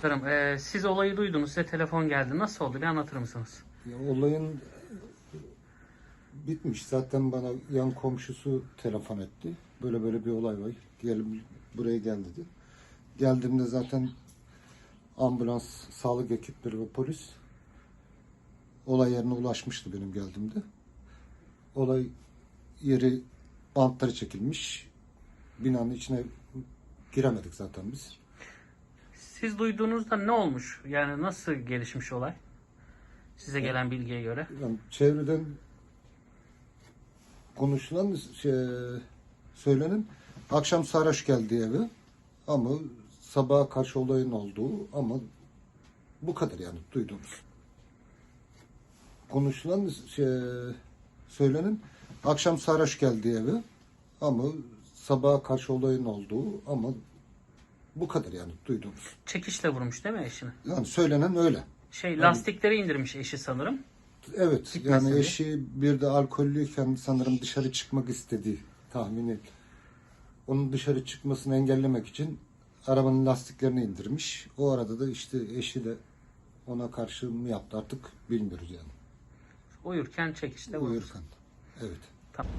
Muhtarım, e, siz olayı duydunuz, size telefon geldi. Nasıl oldu? Bir anlatır mısınız? Ya olayın bitmiş. Zaten bana yan komşusu telefon etti. Böyle böyle bir olay var. Diyelim buraya gel dedi. Geldiğimde zaten ambulans, sağlık ekipleri ve polis olay yerine ulaşmıştı benim geldiğimde. Olay yeri bantları çekilmiş. Binanın içine giremedik zaten biz. Siz duyduğunuzda ne olmuş? Yani nasıl gelişmiş olay? Size gelen bilgiye göre. Yani çevreden konuşulan şey, söylenen akşam sarhoş geldi eve ama sabaha karşı olayın olduğu ama bu kadar yani duyduğumuz. Konuşulan şey, söylenen akşam sarhoş geldi eve ama sabaha karşı olayın olduğu ama bu kadar yani duyduğumuz. Çekişle vurmuş değil mi eşini? Yani söylenen öyle. Şey lastikleri indirmiş eşi sanırım. Evet Gitmesin yani diye. eşi bir de alkollüyken sanırım dışarı çıkmak istedi tahmini. Onun dışarı çıkmasını engellemek için arabanın lastiklerini indirmiş. O arada da işte eşi de ona karşı mı yaptı artık bilmiyoruz yani. Uyurken çekişle vurmuş. Uyurken. Evet. Tamam.